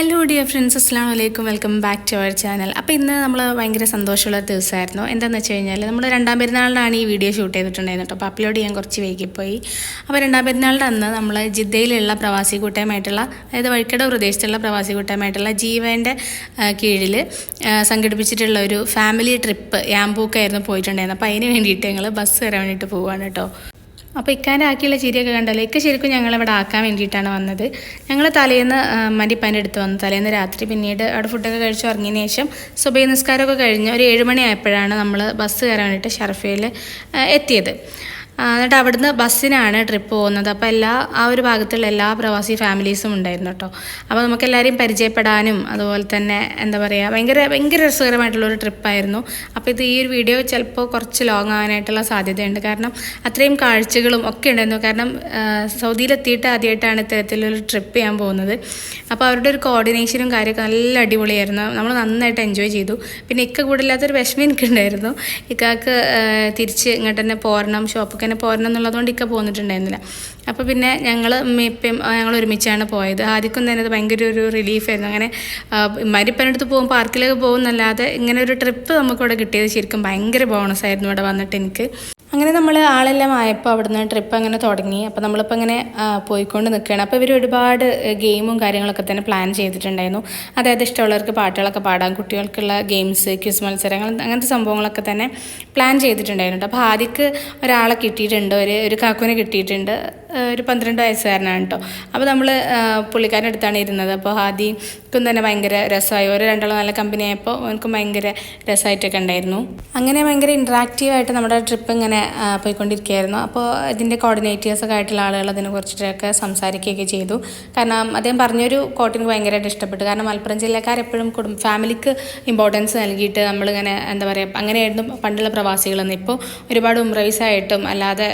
Hello dear friends അസ്സാം വലൈക്കും welcome back to our channel അപ്പോൾ ഇന്ന് നമ്മൾ ഭയങ്കര സന്തോഷമുള്ള ദിവസമായിരുന്നു. എന്താണെന്ന് വെച്ച് കഴിഞ്ഞാൽ നമ്മൾ രണ്ടാം പെരുന്നാളിനാണ് ഈ വീഡിയോ ഷൂട്ട് ചെയ്തിട്ടുണ്ടായിരുന്നു കേട്ടോ അപ്പോൾ അപ്ലോഡ് ചെയ്യാൻ കുറച്ച് വൈകിപ്പോയി. അപ്പോൾ രണ്ടാം പെരുന്നാളിന്റെ അന്ന് നമ്മൾ ജിദ്ദയിലുള്ള പ്രവാസി കൂട്ടായ്മയായിട്ടുള്ള അതായത് വഴിക്കട പ്രദേശത്തുള്ള പ്രവാസി കൂട്ടായ്മയായിട്ടുള്ള ജീവന്റെ കീഴിൽ സംഘടിപ്പിച്ചിട്ടുള്ള ഒരു ഫാമിലി ട്രിപ്പ് യാമ്പൂക്കായിരുന്നു പോയിട്ടുണ്ടായിരുന്നത്. അപ്പോൾ അതിന് വേണ്ടിയിട്ട് ഞങ്ങൾ ബസ് വരാൻ വേണ്ടിയിട്ട് പോവുകയാണ് കേട്ടോ. അപ്പോൾ ഇക്കാന്റെ ആക്കിയുള്ള ചിരിയൊക്കെ കണ്ടല്ലോ. ഇക്ക ശരിക്കും ഞങ്ങളിവിടെ ആക്കാൻ വേണ്ടിയിട്ടാണ് വന്നത്. ഞങ്ങൾ തലേന്ന് മരിപ്പാന്റെ അടുത്ത് വന്നു. തലേന്ന് രാത്രി പിന്നീട് അവിടെ ഫുഡൊക്കെ കഴിച്ച് ഇറങ്ങിയതിന് ശേഷം സുബൈ നിസ്കാരമൊക്കെ കഴിഞ്ഞ് ഒരു ഏഴ് മണി ആയപ്പോഴാണ് നമ്മൾ ബസ് കയറാൻ വേണ്ടിയിട്ട് ഷർഫയിൽ എത്തിയത്. എന്നിട്ട് അവിടുന്ന് ബസ്സിനാണ് ട്രിപ്പ് പോകുന്നത്. അപ്പോൾ എല്ലാ ആ ഒരു ഭാഗത്തുള്ള എല്ലാ പ്രവാസി ഫാമിലീസും ഉണ്ടായിരുന്നു കേട്ടോ അപ്പോൾ നമുക്ക് എല്ലാവരെയും പരിചയപ്പെടാനും അതുപോലെ തന്നെ എന്താ പറയുക ഭയങ്കര ഭയങ്കര രസകരമായിട്ടുള്ളൊരു ട്രിപ്പായിരുന്നു അപ്പോൾ ഇത് ഈ ഒരു വീഡിയോ ചിലപ്പോൾ കുറച്ച് ലോങ് ആകാനായിട്ടുള്ള സാധ്യതയുണ്ട്. കാരണം അത്രയും കാഴ്ചകളും ഒക്കെ ഉണ്ടായിരുന്നു. കാരണം സൗദിയിലെത്തിയിട്ട് ആദ്യമായിട്ടാണ് ഇത്തരത്തിലൊരു ട്രിപ്പ് ചെയ്യാൻ പോകുന്നത്. അപ്പോൾ അവരുടെ ഒരു കോർഡിനേഷനും കാര്യമൊക്കെ നല്ല അടിപൊളിയായിരുന്നു. നമ്മൾ നന്നായിട്ട് എൻജോയ് ചെയ്തു. പിന്നെ ഇക്ക കൂടില്ലാത്തൊരു വിഷമം എനിക്കുണ്ടായിരുന്നു. ഇക്കാക്ക് തിരിച്ച് ഇങ്ങോട്ട് തന്നെ പോരണം ഷോപ്പിൽ തന്നെ പോരണം എന്നുള്ളതുകൊണ്ട് ഇക്ക പോന്നിട്ടുണ്ടായിരുന്നില്ല. അപ്പോൾ പിന്നെ ഞങ്ങൾ ഇപ്പം ഞങ്ങൾ ഒരുമിച്ചാണ് പോയത്. ആദ്യം തന്നെ അത് ഭയങ്കര ഒരു റിലീഫായിരുന്നു അങ്ങനെ മരിപ്പനടുത്ത് പോകും പാർക്കിലൊക്കെ പോകുന്നല്ലാതെ ഇങ്ങനെ ഒരു ട്രിപ്പ് നമുക്കിവിടെ കിട്ടിയത് ശരിക്കും ഭയങ്കര ബോണസ് ആയിരുന്നു ഇവിടെ വന്നിട്ട് എനിക്ക്. അങ്ങനെ നമ്മൾ ആളെല്ലാം ആയപ്പോൾ അവിടുന്ന് ട്രിപ്പ് അങ്ങനെ തുടങ്ങി. അപ്പോൾ നമ്മളിപ്പോൾ ഇങ്ങനെ പോയിക്കൊണ്ട് നിൽക്കുകയാണ് അപ്പോൾ ഇവർ ഒരുപാട് ഗെയിമും കാര്യങ്ങളൊക്കെ തന്നെ പ്ലാൻ ചെയ്തിട്ടുണ്ടായിരുന്നു. അതായത് ഇഷ്ടമുള്ളവർക്ക് പാട്ടുകളൊക്കെ പാടാം കുട്ടികൾക്കുള്ള ഗെയിംസ് ക്യൂസ് മത്സരങ്ങൾ അങ്ങനത്തെ സംഭവങ്ങളൊക്കെ തന്നെ പ്ലാൻ ചെയ്തിട്ടുണ്ടായിരുന്നു. അപ്പോൾ ആദ്യക്ക് ഒരാളെ കിട്ടിയിട്ടുണ്ട് ഒരു ഒരു കാക്കുവിനെ കിട്ടിയിട്ടുണ്ട്. ഒരു പന്ത്രണ്ട് വയസ്സുകാരനാണ് കേട്ടോ അപ്പോൾ നമ്മൾ പുള്ളിക്കാരന്റെ അടുത്താണ് ഇരുന്നത്. അപ്പോൾ ഹാദിക്കും തന്നെ ഭയങ്കര രസമായി. ഓരോ രണ്ടാളും നല്ല കമ്പനി ആയപ്പോൾ എനിക്കും ഭയങ്കര രസമായിട്ടൊക്കെ ഉണ്ടായിരുന്നു. അങ്ങനെ ഭയങ്കര ഇൻട്രാക്റ്റീവായിട്ട് നമ്മുടെ ട്രിപ്പ് ഇങ്ങനെ പോയിക്കൊണ്ടിരിക്കുകയായിരുന്നു. അപ്പോൾ ഇതിന്റെ കോർഡിനേറ്റേഴ്സൊക്കെ ആയിട്ടുള്ള ആളുകൾ അതിനെ കുറിച്ചിട്ടൊക്കെ സംസാരിക്കുകയൊക്കെ ചെയ്തു. കാരണം അദ്ദേഹം പറഞ്ഞൊരു കോട്ട് ഭയങ്കരമായിട്ട് ഇഷ്ടപ്പെട്ടു. കാരണം മലപ്പുറം ജില്ലക്കാർ എപ്പോഴും കുടുംബ ഫാമിലിക്ക് ഇമ്പോർട്ടൻസ് നൽകിയിട്ട് നമ്മളിങ്ങനെ എന്താ പറയുക അങ്ങനെയായിരുന്നു പണ്ടുള്ള പ്രവാസികളെന്ന്. ഇപ്പോൾ ഒരുപാട് ഉംറൈസായിട്ടും അല്ലാതെ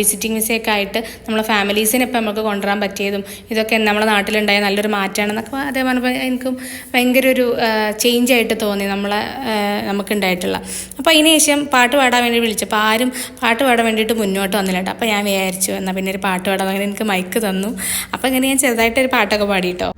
വിസിറ്റിംഗ് വിസയൊക്കെ ആയിട്ട് നമ്മളെ ഫാമിലീസിനെ ഇപ്പം നമുക്ക് കൊണ്ടുവരാൻ പറ്റിയതും ഇതൊക്കെ നമ്മുടെ നാട്ടിലുണ്ടായ നല്ലൊരു മാറ്റമാണെന്നൊക്കെ അതേ എനിക്കും ഭയങ്കര ഒരു ചേഞ്ച് ആയിട്ട് തോന്നി നമ്മളെ നമുക്കുണ്ടായിട്ടുള്ള. അപ്പോൾ അതിന് ശേഷം പാട്ട് പാടാൻ വേണ്ടി വിളിച്ചപ്പോൾ ആരും പാട്ട് പാടാൻ വേണ്ടിയിട്ട് മുന്നോട്ട് വന്നില്ല കേട്ടോ. അപ്പോൾ ഞാൻ വിചാരിച്ചു എന്നാൽ പിന്നെ ഒരു പാട്ട് പാടാൻ അങ്ങനെ എനിക്ക് മൈക്ക് തന്നു. അപ്പോൾ ഇങ്ങനെ ഞാൻ ചെറുതായിട്ടൊരു പാട്ടൊക്കെ പാടി കേട്ടോ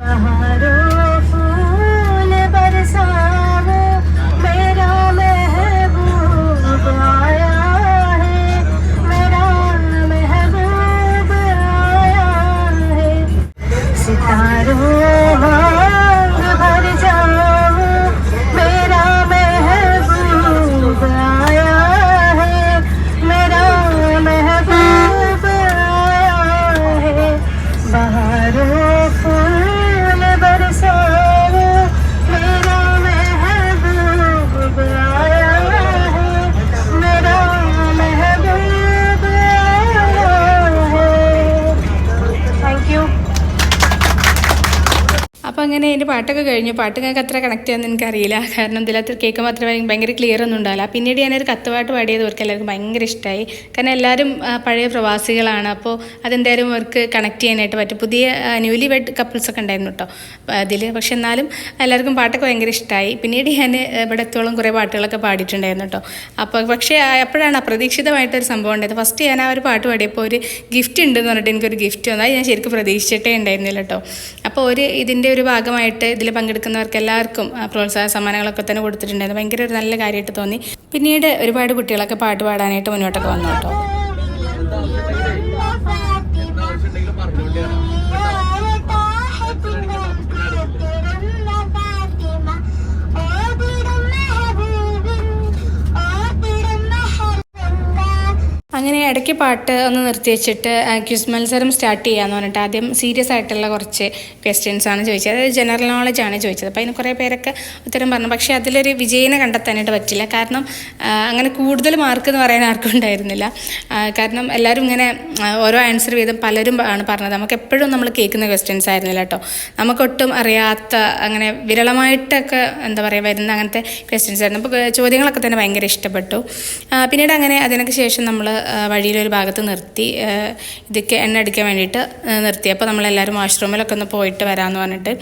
അപ്പോൾ പാട്ടൊക്കെ കഴിഞ്ഞു. പാട്ട് ഞങ്ങൾക്ക് അത്ര കണക്ട് ചെയ്യാമെന്ന് എനിക്കറിയില്ല. കാരണം ഇതിലകത്ത് കേൾക്കുമ്പോൾ അത്ര ഭയ- ഭയങ്കര ക്ലിയർ ഒന്നും ഉണ്ടാവില്ല. പിന്നീട് ഞാനൊരു കത്തുപാട്ട് പാടിയത് അവർക്ക് എല്ലാവർക്കും ഭയങ്കര ഇഷ്ടമായി കാരണം എല്ലാവരും പഴയ പ്രവാസികളാണ്. അപ്പോൾ അതെന്തായാലും അവർക്ക് കണക്ട് ചെയ്യാനായിട്ട് പറ്റും. പുതിയ ന്യൂലി വെഡ് കപ്പിൾസൊക്കെ ഉണ്ടായിരുന്നു കേട്ടോ അതിൽ പക്ഷെ എന്നാലും എല്ലാവർക്കും പാട്ടൊക്കെ ഭയങ്കര ഇഷ്ടമായി പിന്നീട് ഞാൻ ഇവിടെ എത്തോളം കുറേ പാട്ടുകളൊക്കെ പാടിയിട്ടുണ്ടായിരുന്നു കേട്ടോ. അപ്പോൾ പക്ഷേ അപ്പോഴാണ് അപ്രതീക്ഷിതമായിട്ടൊരു സംഭവം ഉണ്ടായത്. ഫസ്റ്റ് ഞാൻ ആ ഒരു പാട്ട് പാടിയപ്പോൾ ഒരു ഗിഫ്റ്റ് ഉണ്ടെന്ന് പറഞ്ഞിട്ട് എനിക്കൊരു ഗിഫ്റ്റ് വന്നാൽ ഞാൻ ശരിക്കും പ്രതീക്ഷിച്ചിട്ടേ ഉണ്ടായിരുന്നില്ല കേട്ടോ. അപ്പോൾ ഒരു ഇതിന്റെ ഒരു ഭാഗമായിട്ട് ഇതിൽ പങ്കെടുക്കുന്നവർക്ക് എല്ലാവർക്കും പ്രോത്സാഹന സമ്മാനങ്ങളൊക്കെ തന്നെ കൊടുത്തിട്ടുണ്ടായിരുന്നു. ഭയങ്കര ഒരു നല്ല കാര്യമായിട്ട് തോന്നി. പിന്നീട് ഒരുപാട് കുട്ടികളൊക്കെ പാട്ട് പാടാനായിട്ട് മുന്നോട്ടൊക്കെ വന്നു കേട്ടോ. അങ്ങനെ ഇടയ്ക്ക് പാട്ട് ഒന്ന് നിർത്തി വെച്ചിട്ട് ക്വിസ് മത്സരം സ്റ്റാർട്ട് ചെയ്യാന്ന് പറഞ്ഞിട്ട് ആദ്യം സീരിയസ് ആയിട്ടുള്ള കുറച്ച് ക്വസ്റ്റ്യൻസ് ആണ് ചോദിച്ചത്. അതായത് ജനറൽ നോളജ് ആണ് ചോദിച്ചത്. അപ്പോൾ അതിന് കുറേ പേരൊക്കെ ഉത്തരം പറഞ്ഞു. പക്ഷേ അതിലൊരു വിജയനെ കണ്ടെത്താനായിട്ട് പറ്റില്ല. കാരണം അങ്ങനെ കൂടുതൽ മാർക്ക് എന്ന് പറയാൻ ആർക്കും ഉണ്ടായിരുന്നില്ല. കാരണം എല്ലാവരും ഇങ്ങനെ ഓരോ ആൻസർ വീതം പലരും ആണ് പറഞ്ഞത്. നമുക്ക് എപ്പോഴും നമ്മൾ കേൾക്കുന്ന ക്വസ്റ്റ്യൻസ് ആയിരുന്നില്ല കേട്ടോ. നമുക്കൊട്ടും അറിയാത്ത അങ്ങനെ വിരളമായിട്ടൊക്കെ എന്താ പറയുക വരുന്ന അങ്ങനത്തെ ക്വസ്റ്റ്യൻസ് ആയിരുന്നു. അപ്പോൾ ചോദ്യങ്ങളൊക്കെ തന്നെ ഭയങ്കര ഇഷ്ടപ്പെട്ടു. പിന്നീട് അങ്ങനെ അതിനൊക്കെ ശേഷം നമ്മൾ വഴിയിലൊരു ഭാഗത്ത് നിർത്തി ഇതൊക്കെ എണ്ണ അടിക്കാൻ വേണ്ടിയിട്ട് നിർത്തി. അപ്പോൾ നമ്മളെല്ലാവരും വാഷ്റൂമിലൊക്കെ ഒന്ന് പോയിട്ട് വരാമെന്ന് പറഞ്ഞിട്ട്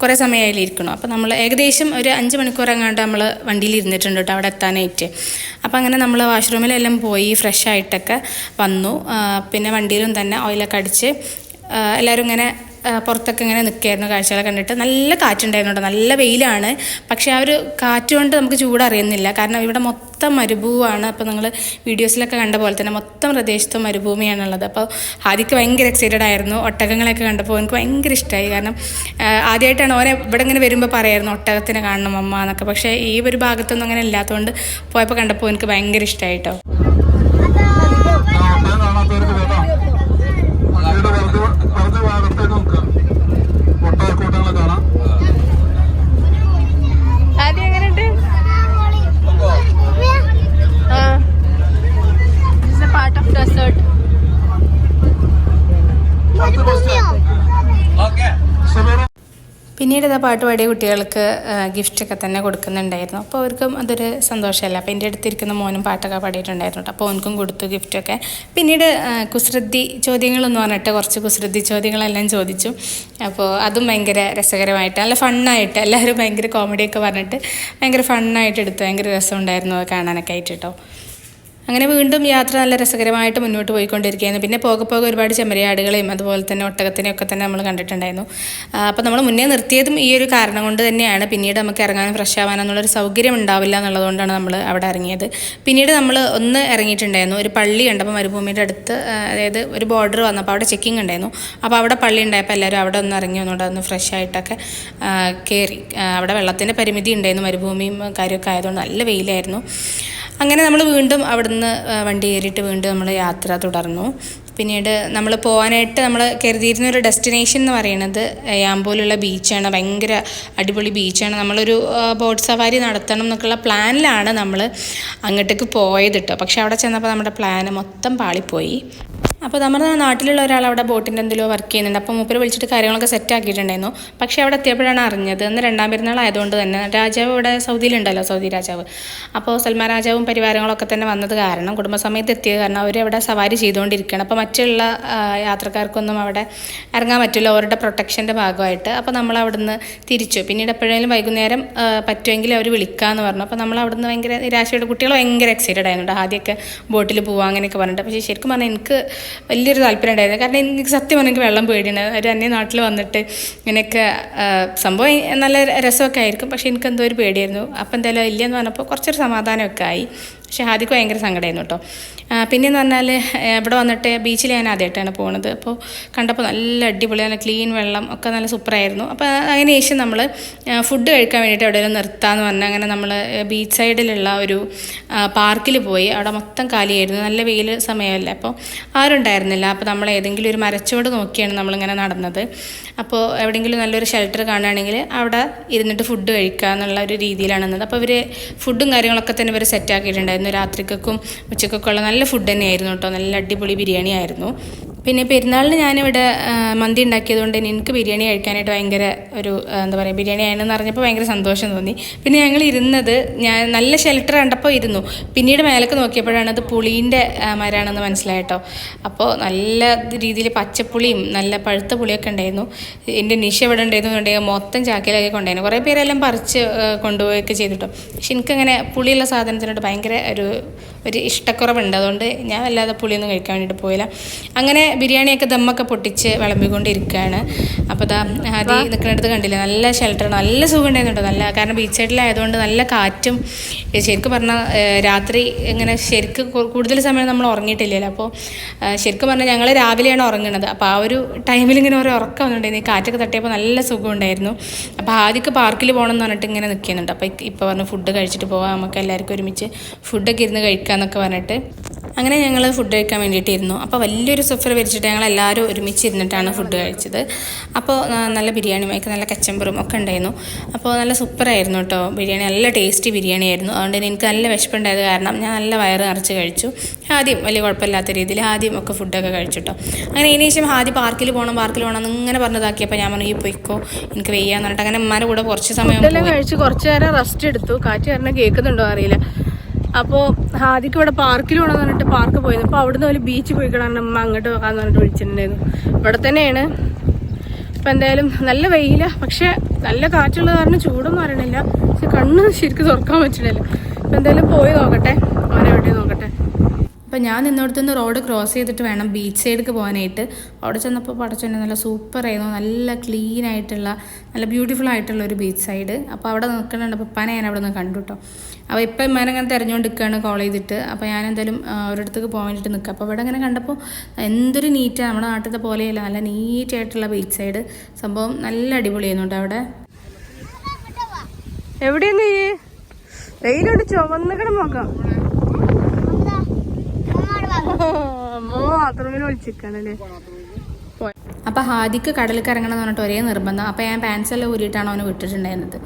കുറേ സമയം അതിലിരിക്കണം അപ്പോൾ നമ്മൾ ഏകദേശം ഒരു അഞ്ച് മണിക്കൂർ എങ്ങാണ്ട് നമ്മൾ വണ്ടിയിൽ ഇരുന്നിട്ടുണ്ട് കേട്ടോ അവിടെ എത്താനായിട്ട്. അപ്പോൾ അങ്ങനെ നമ്മൾ വാഷ്റൂമിലെല്ലാം പോയി ഫ്രഷ് ആയിട്ടൊക്കെ വന്നു പിന്നെ വണ്ടിയിലും തന്നെ ഓയിലൊക്കെ അടിച്ച് എല്ലാവരും ഇങ്ങനെ പുറത്തൊക്കെ ഇങ്ങനെ നിൽക്കുകയായിരുന്നു കാഴ്ചകളെ കണ്ടിട്ട്. നല്ല കാറ്റുണ്ടായിരുന്നു നല്ല വെയിലാണ്. പക്ഷേ ആ ഒരു കാറ്റ് കൊണ്ട് നമുക്ക് ചൂടറിയുന്നില്ല. കാരണം ഇവിടെ മൊത്തം മരുഭൂവാണ്. അപ്പോൾ നിങ്ങൾ വീഡിയോസിലൊക്കെ കണ്ട പോലെ തന്നെ മൊത്തം പ്രദേശത്തും മരുഭൂമിയാണുള്ളത്. അപ്പോൾ ആദ്യമൊക്കെ ഭയങ്കര എക്സൈറ്റഡ് ആയിരുന്നു. ഒട്ടകങ്ങളൊക്കെ കണ്ടപ്പോൾ എനിക്ക് ഭയങ്കര ഇഷ്ടമായി. കാരണം ആദ്യമായിട്ടാണ് ഓനെ ഇവിടെ ഇങ്ങനെ വരുമ്പോൾ പറയായിരുന്നു ഒട്ടകത്തിനെ കാണണം അമ്മ എന്നൊക്കെ. പക്ഷേ ഈ ഒരു ഭാഗത്തൊന്നും അങ്ങനെ ഇല്ലാത്തതുകൊണ്ട് പോയപ്പോൾ കണ്ടപ്പോൾ എനിക്ക് ഭയങ്കര ഇഷ്ടമായി കേട്ടോ. പിന്നീട് ഇതാ പാട്ട് പാടിയ കുട്ടികൾക്ക് ഗിഫ്റ്റൊക്കെ തന്നെ കൊടുക്കുന്നുണ്ടായിരുന്നു. അപ്പോൾ അവർക്കും അതൊരു സന്തോഷമല്ല? അപ്പോൾ എന്റെ അടുത്തിരിക്കുന്ന മോനും പാട്ടൊക്കെ പാടിയിട്ടുണ്ടായിരുന്നു അപ്പോൾ അവനക്കും കൊടുത്തു ഗിഫ്റ്റൊക്കെ പിന്നീട് കുസൃതി ചോദ്യങ്ങളെന്ന് പറഞ്ഞിട്ട് കുറച്ച് കുസൃതി ചോദ്യങ്ങളെല്ലാം ചോദിച്ചു. അപ്പോൾ അതും ഭയങ്കര രസകരമായിട്ട് നല്ല ഫണ്ണായിട്ട് എല്ലാവരും ഭയങ്കര കോമഡിയൊക്കെ പറഞ്ഞിട്ട് ഭയങ്കര ഫണ്ണായിട്ട് എടുത്തു. ഭയങ്കര രസമുണ്ടായിരുന്നു കാണാനൊക്കെ ആയിട്ട് കേട്ടോ. അങ്ങനെ വീണ്ടും യാത്ര നല്ല രസകരമായിട്ട് മുന്നോട്ട് പോയിക്കൊണ്ടിരിക്കുകയായിരുന്നു. പിന്നെ പോകെ പോകെ ഒരുപാട് ചെമ്മരിയാടുകളെയും അതുപോലെ തന്നെ ഒട്ടകത്തിനെയും ഒക്കെ തന്നെ നമ്മൾ കണ്ടിട്ടുണ്ടായിരുന്നു. അപ്പോൾ നമ്മൾ മുന്നേ നിർത്തിയതും ഈ ഒരു കാരണം കൊണ്ട് തന്നെയാണ് പിന്നീട് നമുക്ക് ഇറങ്ങാനും ഫ്രഷ് ആവാനെന്നുള്ളൊരു സൗകര്യം ഉണ്ടാവില്ല എന്നുള്ളതുകൊണ്ടാണ് നമ്മൾ അവിടെ ഇറങ്ങിയത്. പിന്നീട് നമ്മൾ ഒന്ന് ഇറങ്ങിയിട്ടുണ്ടായിരുന്നു. ഒരു പള്ളി കണ്ടപ്പോൾ മരുഭൂമിയുടെ അടുത്ത് അതായത് ഒരു ബോർഡർ വന്നപ്പോൾ അവിടെ ചെക്കിംഗ് ഉണ്ടായിരുന്നു. അപ്പോൾ അവിടെ പള്ളി ഉണ്ടായപ്പോൾ എല്ലാവരും അവിടെ ഒന്ന് ഇറങ്ങി ഒന്നുകൂടെ ഒന്ന് ഫ്രഷ് ആയിട്ടൊക്കെ കയറി അവിടെ വെള്ളത്തിന്റെ പരിമിതി ഉണ്ടായിരുന്നു. മരുഭൂമിയും കാര്യമൊക്കെ ആയതുകൊണ്ട് നല്ല വെയിലായിരുന്നു. അങ്ങനെ നമ്മൾ വീണ്ടും അവിടുന്ന് വണ്ടി കയറിയിട്ട് വീണ്ടും നമ്മൾ യാത്ര തുടർന്നു. പിന്നീട് നമ്മൾ പോകാനായിട്ട് നമ്മൾ കരുതിയിരുന്ന ഒരു ഡെസ്റ്റിനേഷൻ എന്ന് പറയുന്നത് യാമ്പോലുള്ള ബീച്ചാണ്. ഭയങ്കര അടിപൊളി ബീച്ചാണ്. നമ്മളൊരു ബോട്ട് സവാരി നടത്തണം എന്നൊക്കെയുള്ള പ്ലാനിലാണ് നമ്മൾ അങ്ങോട്ടേക്ക് പോയത് കേട്ടോ. പക്ഷെ അവിടെ ചെന്നപ്പോൾ നമ്മുടെ പ്ലാന് മൊത്തം പാളിപ്പോയി. അപ്പോൾ നമ്മുടെ നാട്ടിലുള്ള ഒരാൾ അവിടെ ബോട്ടിന്റെ എന്തെങ്കിലും വർക്ക് ചെയ്യുന്നുണ്ട്. അപ്പോൾ മൂപ്പര് വിളിച്ചിട്ട് കാര്യങ്ങളൊക്കെ സെറ്റ് ആക്കിയിട്ടുണ്ടായിരുന്നു. പക്ഷേ അവിടെ എത്തിയപ്പോഴാണ് അറിഞ്ഞത് അന്ന് രണ്ടാം പെരുന്നാൾ ആയതുകൊണ്ട് തന്നെ. രാജാവ് ഇവിടെ സൗദിയിലുണ്ടല്ലോ സൗദി രാജാവ്. അപ്പോൾ സൽമാൻ രാജാവും പരിവാരങ്ങളൊക്കെ തന്നെ വന്നത് കാരണം കുടുംബസമയത്ത് എത്തിയത് കാരണം അവർ അവിടെ സവാരി ചെയ്തുകൊണ്ടിരിക്കുകയാണ്. അപ്പോൾ മറ്റുള്ള യാത്രക്കാർക്കൊന്നും അവിടെ ഇറങ്ങാൻ പറ്റില്ല. അവരുടെ പ്രൊട്ടക്ഷന്റെ ഭാഗമായിട്ട്. അപ്പോൾ നമ്മൾ അവിടുന്ന് തിരിച്ചു. പിന്നീട് എപ്പോഴേലും വൈകുന്നേരം പറ്റുമെങ്കിൽ അവർ വിളിക്കാമെന്ന് പറഞ്ഞു. അപ്പോൾ നമ്മൾ അവിടുന്ന് ഭയങ്കര നിരാശയോടെ കുട്ടികൾ ഭയങ്കര എക്സൈറ്റഡ് ആയിരുന്നു. ആദ്യമൊക്കെ ബോട്ടിൽ പോവാം അങ്ങനെയൊക്കെ പറഞ്ഞിട്ട്. പക്ഷേ ശരിക്കും പറഞ്ഞാൽ എനിക്ക് വലിയൊരു താല്പര്യം ഉണ്ടായിരുന്നു. കാരണം എനിക്ക് സത്യം പറഞ്ഞെങ്കിൽ വെള്ളം പേടിയാണ്. ഒരു അന്യ നാട്ടിൽ വന്നിട്ട് ഇങ്ങനെയൊക്കെ സംഭവം നല്ല രസമൊക്കെ ആയിരിക്കും. പക്ഷേ എനിക്ക് എന്തോ ഒരു പേടിയായിരുന്നു. അപ്പോൾ എന്തായാലും ഇല്ലയെന്ന് പറഞ്ഞപ്പോൾ കുറച്ചൊരു സമാധാനമൊക്കെ ആയി. ആദ്യമൊക്കെ ഭയങ്കര സങ്കടമായിരുന്നു കേട്ടോ. പിന്നെയെന്ന് പറഞ്ഞാൽ ഇവിടെ വന്നിട്ട് ബീച്ചിൽ ഞാൻ ആദ്യമായിട്ടാണ് പോകുന്നത് അപ്പോൾ കണ്ടപ്പോൾ നല്ല അടിപൊളി നല്ല ക്ലീൻ വെള്ളം ഒക്കെ നല്ല സൂപ്പറായിരുന്നു. അപ്പോൾ അതിന് ശേഷം നമ്മൾ ഫുഡ് കഴിക്കാൻ വേണ്ടിയിട്ട് എവിടെയെങ്കിലും നിർത്താമെന്ന് പറഞ്ഞാൽ അങ്ങനെ നമ്മൾ ബീച്ച് സൈഡിലുള്ള ഒരു പാർക്കിൽ പോയി. അവിടെ മൊത്തം കാലിയായിരുന്നു. നല്ല വെയിൽ സമയമല്ലേ. അപ്പോൾ ആരും ഉണ്ടായിരുന്നില്ല. അപ്പോൾ നമ്മൾ ഏതെങ്കിലും ഒരു മരച്ചുവട് നോക്കിയാണ് നമ്മളിങ്ങനെ നടന്നത്. അപ്പോൾ എവിടെയെങ്കിലും നല്ലൊരു ഷെൽട്ടർ കാണുകയാണെങ്കിൽ അവിടെ ഇരുന്നിട്ട് ഫുഡ് കഴിക്കുക എന്നുള്ള ഒരു രീതിയിലാണ് അപ്പോൾ ഇവർ ഫുഡും കാര്യങ്ങളൊക്കെ തന്നെ ഇവർ സെറ്റ് ആക്കിയിട്ടുണ്ടായിരുന്നു രാത്രിക്കും ഉച്ചക്കൊക്കെ ഉള്ള നല്ല ഫുഡ് തന്നെയായിരുന്നു കേട്ടോ. നല്ല അടിപൊളി ബിരിയാണി ആയിരുന്നു പിന്നെ പെരുന്നാളിന് ഞാനിവിടെ മന്തി ഉണ്ടാക്കിയതുകൊണ്ട് തന്നെ എനിക്ക് ബിരിയാണി കഴിക്കാനായിട്ട് ഭയങ്കര ഒരു എന്താ പറയുക ബിരിയാണി ആണെന്ന് അറിഞ്ഞപ്പോൾ ഭയങ്കര സന്തോഷം തോന്നി. പിന്നെ ഞങ്ങൾ ഇരുന്നത് ഞാൻ നല്ല ഷെൽട്ടർ കണ്ടപ്പോൾ ഇരുന്നു. പിന്നീട് മേലേക്ക് നോക്കിയപ്പോഴാണ് അത് പുളീന്റെ മരമാണെന്ന് മനസ്സിലായിട്ടോ. അപ്പോൾ നല്ല രീതിയിൽ പച്ചപ്പുളിയും നല്ല പഴുത്ത പുളിയൊക്കെ ഉണ്ടായിരുന്നു. എന്റെ നിശ ഇവിടെ ഉണ്ടായിരുന്നുണ്ടെങ്കിൽ മൊത്തം ചാക്കിലൊക്കെ കൊണ്ടായിരുന്നു കുറേ പേരെല്ലാം പറിച്ച് കൊണ്ടുപോയൊക്കെ ചെയ്തിട്ടോ. പക്ഷെ എനിക്കങ്ങനെ പുളിയുള്ള സാധനത്തിനോട് ഭയങ്കര ഒരു ഒരു ഇഷ്ടക്കുറവുണ്ട്. അതുകൊണ്ട് ഞാൻ അല്ലാതെ പുളിയൊന്നും കഴിക്കാൻ വേണ്ടിയിട്ട് പോയില്ല. അങ്ങനെ ബിരിയാണിയൊക്കെ ദമ്മൊക്കെ പൊട്ടിച്ച് വിളമ്പിക്കൊണ്ടിരിക്കുകയാണ്. അപ്പോൾ ദാ ആദ്യം നിൽക്കുന്നിടത്ത് കണ്ടില്ല നല്ല ഷെൽട്ടർ നല്ല സുഖം ഉണ്ടായിരുന്നു നല്ല കാരണം ബീച്ച് സൈഡിലായതുകൊണ്ട് നല്ല കാറ്റും ശരിക്കും പറഞ്ഞാൽ രാത്രി ഇങ്ങനെ ശരിക്കും കൂടുതൽ സമയം നമ്മൾ ഉറങ്ങിയിട്ടില്ലല്ലോ. അപ്പോൾ ശരിക്കും പറഞ്ഞാൽ ഞങ്ങൾ രാവിലെയാണ് ഉറങ്ങുന്നത്. അപ്പോൾ ആ ഒരു ടൈമിൽ ഇങ്ങനെ ഓരോ ഉറക്കം വന്നിട്ടുണ്ടായിരുന്നു. ഈ കാറ്റൊക്കെ തട്ടിയപ്പോൾ നല്ല സുഖം ഉണ്ടായിരുന്നു അപ്പോൾ ആദ്യമൊക്കെ പാർക്കിൽ പോകണം എന്ന് പറഞ്ഞിട്ട് ഇങ്ങനെ നിൽക്കുന്നുണ്ട് അപ്പോൾ ഇപ്പോൾ പറഞ്ഞു ഫുഡ് കഴിച്ചിട്ട് പോകാം നമുക്ക് എല്ലാവർക്കും ഒരുമിച്ച് ഫുഡൊക്കെ ഇരുന്ന് കഴിക്കാമെന്നൊക്കെ പറഞ്ഞിട്ട്. അങ്ങനെ ഞങ്ങൾ ഫുഡ് കഴിക്കാൻ വേണ്ടിയിട്ടിരുന്നു. അപ്പോൾ വലിയൊരു സഫർ വരിച്ചിട്ട് ഞങ്ങൾ എല്ലാവരും ഒരുമിച്ച് ഇരുന്നിട്ടാണ് ഫുഡ് കഴിച്ചത് അപ്പോൾ നല്ല ബിരിയാണി മൈക്ക് നല്ല കച്ചമ്പറും ഒക്കെ ഉണ്ടായിരുന്നു. അപ്പോൾ നല്ല സൂപ്പറായിരുന്നു കേട്ടോ ബിരിയാണി നല്ല ടേസ്റ്റി ബിരിയാണി ആയിരുന്നു അതുകൊണ്ട് തന്നെ എനിക്ക് നല്ല വിശപ്പുണ്ടായത് കാരണം ഞാൻ നല്ല വയറ് നിറച്ച് കഴിച്ചു. ആദ്യം വലിയ കുഴപ്പമില്ലാത്ത രീതിയിൽ ആദ്യം ഒക്കെ ഫുഡൊക്കെ കഴിച്ചു കേട്ടോ അങ്ങനെ അതിന് ശേഷം ആദ്യം പാർക്കിൽ പോകണം പാർക്കിൽ പോകണം എന്ന് ഇങ്ങനെ പറഞ്ഞതാക്കിയപ്പോൾ ഞാൻ പറഞ്ഞു ഈ പൊയ്ക്കോ എനിക്ക് വെയ്യാന്ന് പറഞ്ഞിട്ട്. അങ്ങനെ അമ്മാരുടെ കൂടെ കുറച്ച് സമയം. കഴിച്ച് കുറച്ച് നേരം റെസ്റ്റ് എടുത്തു. കാറ്റ് കാരണം കേൾക്കുന്നുണ്ടോ അറിയില്ല. അപ്പോൾ ആദ്യം ഇവിടെ പാർക്കിൽ പോകണമെന്ന് പറഞ്ഞിട്ട് പാർക്ക് പോയത് അപ്പോൾ അവിടുന്ന് ഒരു ബീച്ച് പോയി കിടന്നു അമ്മ അങ്ങോട്ട് പോകാന്ന് പറഞ്ഞിട്ട് വിളിച്ചിട്ടുണ്ടായിരുന്നു. ഇവിടെ തന്നെയാണ്. അപ്പം എന്തായാലും നല്ല വെയില. പക്ഷെ നല്ല കാറ്റുള്ളത് കാരണം ചൂടൊന്നും അറിയണില്ല. പക്ഷെ കണ്ണ് ശരിക്കും തുറക്കാൻ പറ്റണില്ല. അപ്പം എന്തായാലും പോയി നോക്കട്ടെ. അപ്പോൾ ഞാൻ നിന്നിടത്തുനിന്ന് റോഡ് ക്രോസ് ചെയ്തിട്ട് വേണം ബീച്ച് സൈഡിലേക്ക് പോകാനായിട്ട്. അവിടെ ചെന്നപ്പോൾ പടച്ചോന്റെ നല്ല സൂപ്പർ സൂപ്പറായിരുന്നു നല്ല ക്ലീൻ ആയിട്ടുള്ള നല്ല ബ്യൂട്ടിഫുൾ ആയിട്ടുള്ള ഒരു ബീച്ച് സൈഡ് അപ്പോൾ അവിടെ നിൽക്കുന്നുണ്ട് പപ്പാനെ ഞാൻ അവിടെ നിന്ന് കണ്ടു കേട്ടോ അപ്പോൾ ഇപ്പം ഇമ്മാനെ അങ്ങനെ തിരഞ്ഞുകൊണ്ട് നിൽക്കുകയാണ് കോൾ ചെയ്തിട്ട്. അപ്പോൾ ഞാൻ എന്തായാലും ഒരിടത്തേക്ക് പോകാൻ വേണ്ടിയിട്ട് നിൽക്കുക. അപ്പോൾ ഇവിടെ അങ്ങനെ കണ്ടപ്പോൾ എന്തൊരു നീറ്റാണ് നമ്മുടെ നാട്ടിലത്തെ പോലെയല്ല. നല്ല നീറ്റായിട്ടുള്ള ബീച്ച് സൈഡ് സംഭവം നല്ല അടിപൊളിയായിരുന്നു അവിടെ. എവിടെയാണ് വെയിലുണ്ട് ചുമന്ന് നോക്കാം വിളിച്ചിരിക്കണല്ലേ അപ്പോൾ ഹാദിക്ക് കടലിൽ കറങ്ങണം എന്ന് പറഞ്ഞിട്ട് ഒരേ നിർബന്ധം. അപ്പോൾ ഞാൻ പാൻസ് എല്ലാം ഊരിയിട്ടാണ് അവന് വിട്ടിട്ടുണ്ടായിരുന്നത്.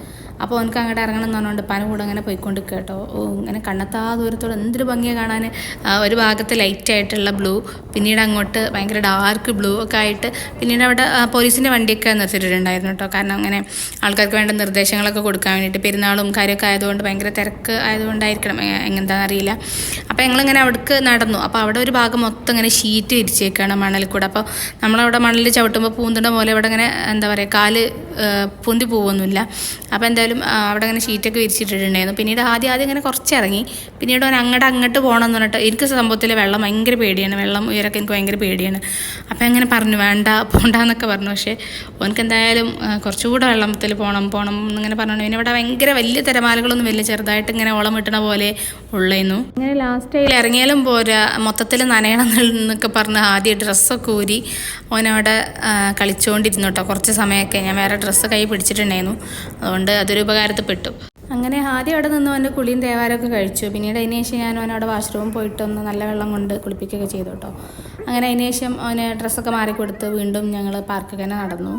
അപ്പോൾ എനിക്ക് അങ്ങോട്ട് ഇറങ്ങണം എന്ന് പറഞ്ഞുകൊണ്ട് പന കൂടെ അങ്ങനെ പോയിക്കൊണ്ട് കേട്ടോ ഓ ഇങ്ങനെ കണ്ണത്താ ദൂരത്തോടെ എന്തൊരു ഭംഗിയാണ് കാണാൻ. ഒരു ഭാഗത്ത് ലൈറ്റ് ആയിട്ടുള്ള ബ്ലൂ പിന്നീട് അങ്ങോട്ട് ഭയങ്കര ഡാർക്ക് ബ്ലൂ ഒക്കെ ആയിട്ട് പിന്നീട് അവിടെ പോലീസിന്റെ വണ്ടിയൊക്കെ നിർത്തിയിട്ടുണ്ടായിരുന്നു കേട്ടോ കാരണം അങ്ങനെ ആൾക്കാർക്ക് വേണ്ട നിർദ്ദേശങ്ങളൊക്കെ കൊടുക്കാൻ വേണ്ടിയിട്ട് പെരുന്നാളും കാര്യമൊക്കെ ആയതുകൊണ്ട് ഭയങ്കര തിരക്ക് ആയതുകൊണ്ടായിരിക്കണം. എങ്ങനെന്താണെന്ന് അറിയില്ല. അപ്പോൾ ഞങ്ങളിങ്ങനെ അവിടേക്ക് നടന്നു. അപ്പോൾ അവിടെ ഒരു ഭാഗം മൊത്തം ഇങ്ങനെ ഷീറ്റ് വിരിച്ചേക്കാണ് മണലിൽ കൂടെ. അപ്പോൾ നമ്മളവിടെ മണലിൽ ചവിട്ടുമ്പോൾ പൂന്തുണ്ട പോലെ ഇവിടെ ഇങ്ങനെ എന്താ പറയുക കാൽ പൂന്തി പോവൊന്നുമില്ല. അപ്പോൾ എന്തായാലും അവിടെ അങ്ങനെ ഷീറ്റൊക്കെ വിരിച്ചിട്ടിട്ടുണ്ടായിരുന്നു. പിന്നീട് ആദ്യം ആദ്യം ഇങ്ങനെ കുറച്ച് ഇറങ്ങി പിന്നീട് അവൻ അങ്ങോട്ട് അങ്ങോട്ട് പോകണം എന്ന് പറഞ്ഞിട്ട് എനിക്ക് സംഭവത്തിൽ വെള്ളം ഭയങ്കര പേടിയാണ്. വെള്ളം ഉയരൊക്കെ എനിക്ക് ഭയങ്കര പേടിയാണ്. അപ്പോൾ അങ്ങനെ പറഞ്ഞു വേണ്ട പോണ്ടെന്നൊക്കെ പറഞ്ഞു. പക്ഷേ ഓനക്ക് എന്തായാലും കുറച്ചുകൂടെ വെള്ളത്തിൽ പോകണം പോകണം എന്നിങ്ങനെ പറഞ്ഞു. പിന്നെ ഇവിടെ ഭയങ്കര വലിയ തിരമാലകളൊന്നും വലിയ ചെറുതായിട്ട് ഇങ്ങനെ ഓളം വിട്ടണ പോലെ ഉള്ളായിരുന്നു അങ്ങനെ ലാസ്റ്റ് അതിൽ ഇറങ്ങിയാലും പോരാ മൊത്തത്തിൽ നനയണം എന്നൊക്കെ പറഞ്ഞ് ആദ്യം ഡ്രസ്സൊക്കെ ഊരി ഓനവിടെ കളിച്ചുകൊണ്ടിരുന്നു കേട്ടോ കുറച്ച് സമയമൊക്കെ. ഞാൻ വേറെ ഡ്രസ്സ് കൈ പിടിച്ചിട്ടുണ്ടായിരുന്നു. അതുകൊണ്ട് അതൊരു ഉപകാരത്തിൽപ്പെട്ടു അങ്ങനെ ആദ്യം അവിടെ നിന്ന് അവന്റെ കുളിയും തേവാരമൊക്കെ കഴിച്ചു. പിന്നീട് അതിന് ശേഷം ഞാൻ അവനവിടെ വാഷ്റൂമിൽ പോയിട്ട് ഒന്ന് നല്ല വെള്ളം കൊണ്ട് കുളിപ്പിക്കുകയൊക്കെ ചെയ്തു കേട്ടോ. അങ്ങനെ അതിന് ശേഷം അവന് ഡ്രസ്സൊക്കെ മാറിക്കൊടുത്ത് വീണ്ടും ഞങ്ങൾ പാർക്കിൽ തന്നെ നടന്നു.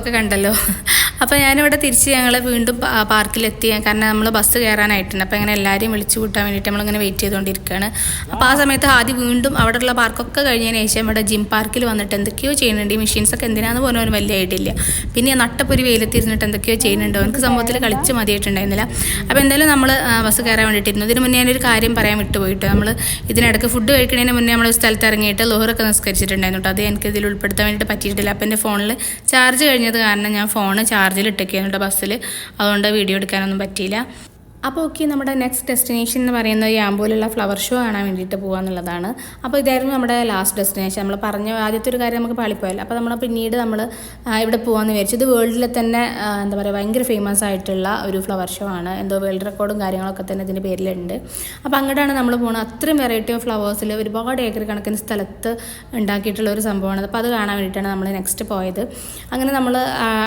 കുറച്ച് കണ്ടല്ലോ. അപ്പോൾ ഞാനിവിടെ തിരിച്ച് ഞങ്ങൾ വീണ്ടും പാർക്കിലെത്തി. കാരണം നമ്മൾ ബസ് കയറാനായിട്ടുണ്ട് അപ്പോൾ അങ്ങനെ എല്ലാവരെയും വിളിച്ചു കൂട്ടാൻ വേണ്ടിയിട്ട് നമ്മളിങ്ങനെ വെയിറ്റ് ചെയ്തുകൊണ്ടിരിക്കുകയാണ് അപ്പോൾ ആ സമയത്ത് ആദ്യം വീണ്ടും അവിടെയുള്ള പാർക്കൊക്കെ കഴിഞ്ഞതിന് ശേഷം ഇവിടെ ജിം പാർക്കിൽ വന്നിട്ട് എന്തൊക്കെയോ ചെയ്യുന്നുണ്ട്. ഈ മെഷീൻസൊക്കെ എന്തിനാന്ന് പോലും ഒരു വലിയ ഐഡിയ ഇല്ല. പിന്നെ നട്ടപ്പൊരു വെയിലെത്തിരുന്നിട്ട് എന്തൊക്കെയോ ചെയ്യുന്നുണ്ട്. അവനക്ക് സംഭവത്തിൽ കളിച്ച് മതിയായിട്ടുണ്ടായിരുന്നില്ല. അപ്പോൾ എന്തായാലും നമ്മൾ ബസ് കയറാൻ വേണ്ടിയിട്ടിരുന്നു. ഇതിന് മുന്നേ ഞാനൊരു കാര്യം പറയാൻ വിട്ടുപോയിട്ട്. നമ്മൾ ഇതിനിടയ്ക്ക് ഫുഡ് കഴിക്കുന്നതിന് മുന്നേ നമ്മൾ സ്ഥലത്ത് ഇറങ്ങിയിട്ട് ലോഹറൊക്കെ നിസ്കരിച്ചിട്ടുണ്ടായിരുന്നു കേട്ടോ അത് എനിക്ക് ഇതിൽ ഉൾപ്പെടുത്താൻ വേണ്ടിയിട്ട് പറ്റിയിട്ടില്ല. അപ്പോൾ എന്റെ ഫോണിൽ ചാർജ് കഴിഞ്ഞത് കാരണം ഞാൻ ഫോണ് ചാർജിൽ ഇട്ടേക്കാണ് കേട്ടോ ബസ്സിൽ അതുകൊണ്ട് വീഡിയോ എടുക്കാനൊന്നും പറ്റിയില്ല. അപ്പോൾ ഓക്കെ നമ്മുടെ നെക്സ്റ്റ് ഡെസ്റ്റിനേഷൻ എന്ന് പറയുന്നത് യാമ്പോലുള്ള ഫ്ലവർ ഷോ കാണാൻ വേണ്ടിയിട്ട് പോകാന്നുള്ളതാണ് അപ്പോൾ ഇതായിരുന്നു നമ്മുടെ ലാസ്റ്റ് ഡെസ്റ്റിനേഷൻ നമ്മൾ പറഞ്ഞ ആദ്യത്തെ ഒരു കാര്യം നമുക്ക് പാളിപ്പോയല്ലോ. അപ്പോൾ നമ്മൾ പിന്നീട് നമ്മൾ ഇവിടെ പോകാമെന്ന് വിചാരിച്ചു. ഇത് വേൾഡിലെ തന്നെ എന്താ പറയുക ഭയങ്കര ഫേമസ് ആയിട്ടുള്ള ഒരു ഫ്ലവർ ഷോ ആണ്. എന്തോ വേൾഡ് റെക്കോർഡും കാര്യങ്ങളൊക്കെ തന്നെ ഇതിന്റെ പേരിലുണ്ട്. അപ്പോൾ അങ്ങോട്ടാണ് നമ്മൾ പോകുന്നത് അത്രയും വെറൈറ്റി ഓഫ് ഫ്ലവേഴ്സിൽ ഒരുപാട് ഏക്കർ കണക്കിന് സ്ഥലത്ത് ഉണ്ടാക്കിയിട്ടുള്ള ഒരു സംഭവമാണ്. അപ്പോൾ അത് കാണാൻ വേണ്ടിയിട്ടാണ് നമ്മൾ നെക്സ്റ്റ് പോയത്. അങ്ങനെ നമ്മൾ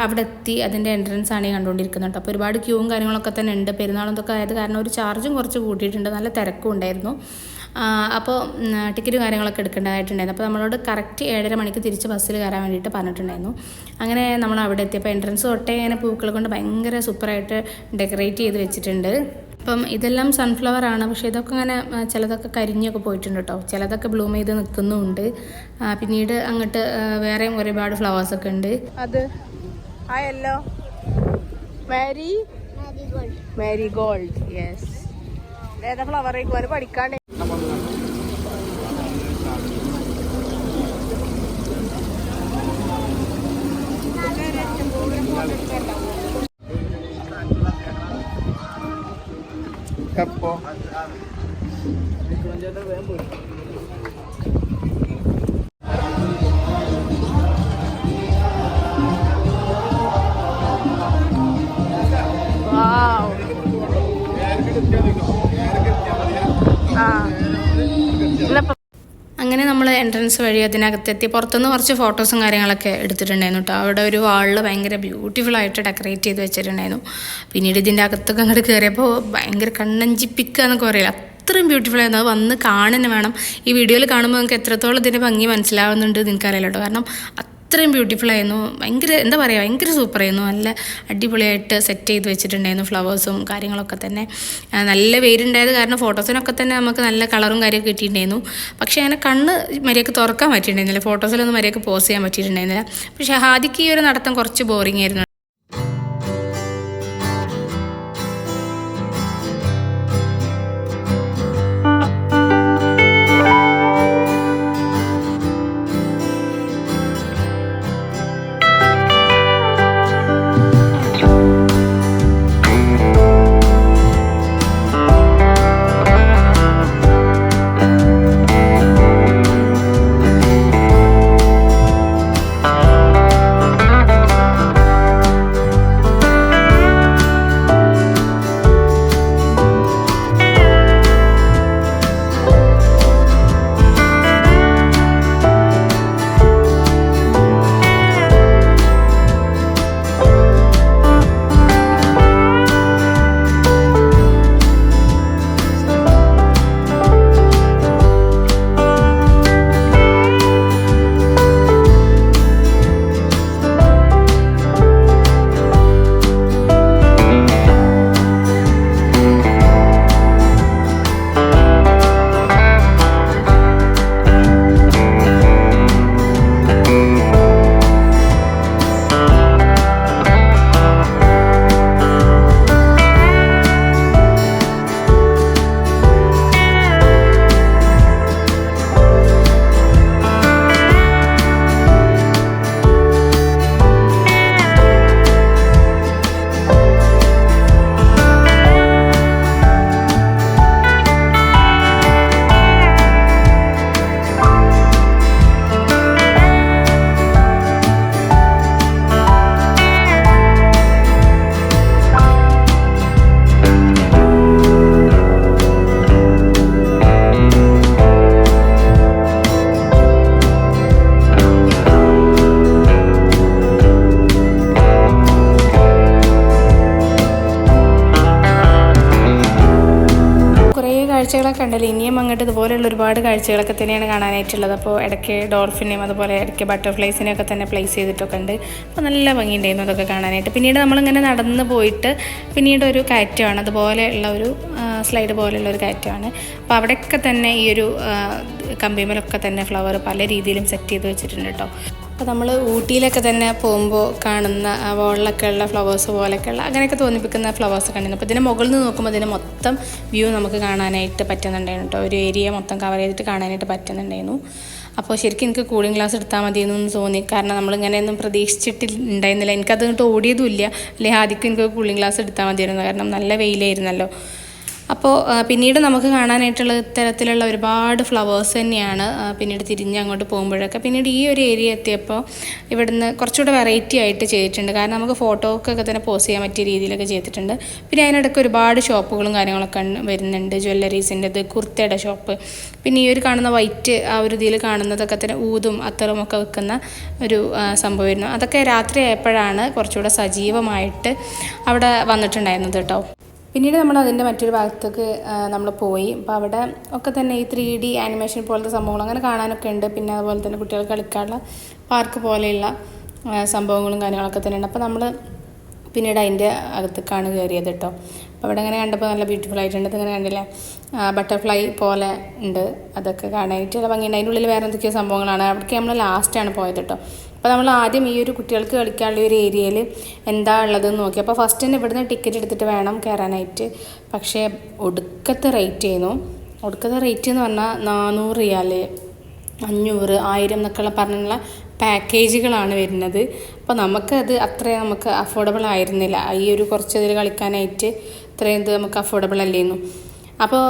അവിടെ എത്തി. അതിന്റെ എൻട്രൻസ് ആണ് ഈ കണ്ടുകൊണ്ടിരിക്കുന്നത് അപ്പോൾ ഒരുപാട് ക്യൂവും കാര്യങ്ങളൊക്കെ തന്നെ ഉണ്ട്. പെരുന്നാളും ഇതൊക്കെ ആയത് കാരണം ഒരു ചാർജും കുറച്ച് കൂട്ടിയിട്ടുണ്ട്. നല്ല തിരക്കും ഉണ്ടായിരുന്നു. അപ്പോൾ ടിക്കറ്റ് കാര്യങ്ങളൊക്കെ എടുക്കേണ്ടതായിട്ടുണ്ടായിരുന്നു. അപ്പോൾ നമ്മളോട് കറക്റ്റ് ഏഴര മണിക്ക് തിരിച്ച് ബസ്സിൽ കയറാൻ വേണ്ടിയിട്ട് പറഞ്ഞിട്ടുണ്ടായിരുന്നു. അങ്ങനെ നമ്മൾ അവിടെ എത്തിയപ്പോൾ എൻട്രൻസ് തൊട്ടേ ഇങ്ങനെ പൂക്കൾ കൊണ്ട് ഭയങ്കര സൂപ്പറായിട്ട് ഡെക്കറേറ്റ് ചെയ്ത് വെച്ചിട്ടുണ്ട്. അപ്പം ഇതെല്ലാം സൺഫ്ലവർ ആണ്. പക്ഷേ ഇതൊക്കെ അങ്ങനെ ചിലതൊക്കെ കരിഞ്ഞൊക്കെ പോയിട്ടുണ്ട് കേട്ടോ. ചിലതൊക്കെ ബ്ലൂം ചെയ്ത് നിൽക്കുന്നുമുണ്ട്. പിന്നീട് അങ്ങോട്ട് വേറെയും ഒരുപാട് ഫ്ലവേഴ്സൊക്കെ ഉണ്ട്. അത് ആ യെല്ലോ. മാരി മാരി ഗോൾഡ് യെസ് ഏതാ ഫ്ലവർ ആയിക്കോനെ പഠിക്കാണ്ട് അങ്ങനെ നമ്മൾ എൻട്രൻസ് വഴി അതിനകത്തെത്തി പുറത്തുനിന്ന് കുറച്ച് ഫോട്ടോസും കാര്യങ്ങളൊക്കെ എടുത്തിട്ടുണ്ടായിരുന്നു കേട്ടോ അവിടെ ഒരു വാളിൽ ഭയങ്കര ബ്യൂട്ടിഫുൾ ആയിട്ട് ഡെക്കറേറ്റ് ചെയ്ത് വെച്ചിട്ടുണ്ടായിരുന്നു. പിന്നീട് ഇതിന്റെ അകത്തൊക്കെ അങ്ങോട്ട് കയറിയപ്പോൾ ഭയങ്കര കണ്ണഞ്ചിപ്പിക്കുക എന്നൊക്കെ പറയില്ല? അത്രയും ബ്യൂട്ടിഫുൾ ആയിരുന്നു. അത് വന്ന് കാണുന്നു വേണം. ഈ വീഡിയോയിൽ കാണുമ്പോൾ നിങ്ങൾക്ക് എത്രത്തോളം ഇതിന്റെ ഭംഗി മനസ്സിലാവുന്നുണ്ട് നിനക്കറിയില്ല കേട്ടോ കാരണം അത്രയും ബ്യൂട്ടിഫുൾ ആയിരുന്നു. ഭയങ്കര എന്താ പറയുക ഭയങ്കര സൂപ്പറായിരുന്നു നല്ല അടിപൊളിയായിട്ട് സെറ്റ് ചെയ്ത് വെച്ചിട്ടുണ്ടായിരുന്നു ഫ്ലവേഴ്സും കാര്യങ്ങളൊക്കെ തന്നെ. നല്ല വെയിലുണ്ടായത് കാരണം ഫോട്ടോസിനൊക്കെ തന്നെ നമുക്ക് നല്ല കളറും കാര്യമൊക്കെ കിട്ടിയിട്ടുണ്ടായിരുന്നു. പക്ഷേ അങ്ങനെ കണ്ണ് മര്യാദയ്ക്ക് തുറക്കാൻ പറ്റിയിട്ടുണ്ടായിരുന്നില്ല. ഫോട്ടോസിലൊന്നും മര്യാദയ്ക്ക് പോസ് ചെയ്യാൻ പറ്റിയിട്ടുണ്ടായിരുന്നില്ല. പക്ഷേ ഹാദിക്ക് ഈ ഒരു നടത്തം കുറച്ച് ബോറിംഗ് ആയിരുന്നു. ഉണ്ടല്ലോ ഇനിയും അങ്ങോട്ട് ഇതുപോലെയുള്ള ഒരുപാട് കാഴ്ചകളൊക്കെ തന്നെയാണ് കാണാനായിട്ടുള്ളത്. അപ്പോൾ ഇടയ്ക്ക് ഡോൾഫിനെയും അതുപോലെ ഇടയ്ക്ക് ബട്ടർഫ്ലൈസിനെയും ഒക്കെ തന്നെ പ്ലേസ് ചെയ്തിട്ടൊക്കെ ഉണ്ട്. അപ്പോൾ നല്ല ഭംഗിയുണ്ടായിരുന്നു അതൊക്കെ കാണാനായിട്ട്. പിന്നീട് നമ്മളിങ്ങനെ നടന്ന് പോയിട്ട് പിന്നീട് ഒരു കയറ്റമാണ്. അതുപോലെയുള്ള ഒരു സ്ലൈഡ് പോലെയുള്ള ഒരു കയറ്റമാണ്. അപ്പോൾ അവിടെയൊക്കെ തന്നെ ഈ ഒരു കമ്പിമലൊക്കെ തന്നെ ഫ്ലവർ പല രീതിയിലും സെറ്റ് ചെയ്ത് വെച്ചിട്ടുണ്ട് കേട്ടോ. അപ്പോൾ നമ്മൾ ഊട്ടിയിലൊക്കെ തന്നെ പോകുമ്പോൾ കാണുന്ന വോളിലൊക്കെ ഉള്ള ഫ്ലവേഴ്സ് പോലെയൊക്കെയുള്ള അങ്ങനെയൊക്കെ തോന്നിപ്പിക്കുന്ന ഫ്ലവേഴ്സ് കണ്ടിരുന്നു. അപ്പോൾ ഇതിന്റെ മുകളിൽ നിന്ന് നോക്കുമ്പോൾ ഇതിന്റെ മൊത്തം വ്യൂ നമുക്ക് കാണാനായിട്ട് പറ്റുന്നുണ്ടായിരുന്നു കേട്ടോ ഒരു ഏരിയ മൊത്തം കവർ ചെയ്തിട്ട് കാണാനായിട്ട് പറ്റുന്നുണ്ടായിരുന്നു. അപ്പോൾ ശരിക്കും എനിക്ക് കൂളിംഗ് ഗ്ലാസ് എടുത്താൽ എന്നൊന്നും തോന്നി. കാരണം നമ്മളിങ്ങനെയൊന്നും പ്രതീക്ഷിച്ചിട്ടുണ്ടായിരുന്നില്ല എനിക്കത് ഇങ്ങോട്ട് ഓടിയതുമില്ല അല്ലെങ്കിൽ ആദ്യം എനിക്ക് കൂളിംഗ് ഗ്ലാസ് എടുത്താൽ മതിയായിരുന്നു. കാരണം നല്ല വെയിലായിരുന്നല്ലോ. അപ്പോൾ പിന്നീട് നമുക്ക് കാണാനായിട്ടുള്ള ഇത്തരത്തിലുള്ള ഒരുപാട് ഫ്ലവേഴ്സ് തന്നെയാണ് പിന്നീട് തിരിഞ്ഞ് അങ്ങോട്ട് പോകുമ്പോഴൊക്കെ. പിന്നീട് ഈ ഒരു ഏരിയ എത്തിയപ്പോൾ ഇവിടുന്ന് കുറച്ചുകൂടെ വെറൈറ്റി ആയിട്ട് ചെയ്തിട്ടുണ്ട്. കാരണം നമുക്ക് ഫോട്ടോക്കൊക്കെ തന്നെ പോസ്റ്റ് ചെയ്യാൻ പറ്റിയ രീതിയിലൊക്കെ ചെയ്തിട്ടുണ്ട്. പിന്നെ അതിനിടയ്ക്ക് ഒരുപാട് ഷോപ്പുകളും കാര്യങ്ങളൊക്കെ വരുന്നുണ്ട്. ജ്വല്ലറീസിന്റെത് കുർത്തയുടെ ഷോപ്പ് പിന്നെ ഈ ഒരു കാണുന്ന വൈറ്റ് ആ ഒരു ഇതിൽ കാണുന്നതൊക്കെ തന്നെ ഊതും അത്തറും ഒക്കെ വെക്കുന്ന ഒരു സംഭവമായിരുന്നു അതൊക്കെ രാത്രി ആയപ്പോഴാണ് കുറച്ചുകൂടെ സജീവമായിട്ട് അവിടെ വന്നിട്ടുണ്ടായിരുന്നത് കേട്ടോ. പിന്നീട് നമ്മൾ അതിന്റെ മറ്റൊരു ഭാഗത്തേക്ക് നമ്മൾ പോയി. അപ്പോൾ അവിടെ ഒക്കെ തന്നെ ഈ ത്രീ ഡി ആനിമേഷൻ പോലത്തെ സംഭവങ്ങൾ അങ്ങനെ കാണാനൊക്കെ ഉണ്ട്. പിന്നെ അതുപോലെ തന്നെ കുട്ടികൾ കളിക്കാനുള്ള പാർക്ക് പോലെയുള്ള സംഭവങ്ങളും കാര്യങ്ങളൊക്കെ തന്നെ ഉണ്ട് അപ്പോൾ നമ്മൾ പിന്നീട് അതിന്റെ അകത്തേക്കാണ് കയറിയത് കേട്ടോ. അപ്പോൾ അവിടെ അങ്ങനെ കണ്ടപ്പോൾ നല്ല ബ്യൂട്ടിഫുൾ ആയിട്ടുണ്ട്. ഇങ്ങനെ കണ്ടില്ലേ? ബട്ടർഫ്ലൈ പോലെ ഉണ്ട്. അതൊക്കെ കാണാനായിട്ട് ഭംഗിയുണ്ട്. അതിന്റെ ഉള്ളിൽ വേറെ എന്തൊക്കെയോ സംഭവങ്ങളാണ്. അവിടേക്ക് നമ്മൾ ലാസ്റ്റാണ് പോയത് കേട്ടോ. അപ്പോൾ നമ്മൾ ആദ്യം ഈ ഒരു കുട്ടികൾക്ക് കളിക്കാനുള്ള ഒരു ഏരിയയിൽ എന്താ ഉള്ളതെന്ന് നോക്കി. അപ്പോൾ ഫസ്റ്റ് തന്നെ ഇവിടുന്ന് ടിക്കറ്റ് എടുത്തിട്ട് വേണം കയറാനായിട്ട് പക്ഷേ ഒടുക്കത്തെ റേറ്റ് ചെയ്യുന്നു ഒടുക്കത്തെ റേറ്റ് എന്ന് പറഞ്ഞാൽ നാനൂറ് റിയാൽ അഞ്ഞൂറ് ആയിരം എന്നൊക്കെയുള്ള പറഞ്ഞുള്ള പാക്കേജുകളാണ് വരുന്നത്. അപ്പോൾ നമുക്കത് അത്ര നമുക്ക് അഫോർഡബിൾ ആയിരുന്നില്ല. ഈ ഒരു കുറച്ച് ഇതിൽ കളിക്കാനായിട്ട് ഇത്രയും ഇത് നമുക്ക് അഫോർഡബിൾ അല്ലായിരുന്നു. അപ്പോൾ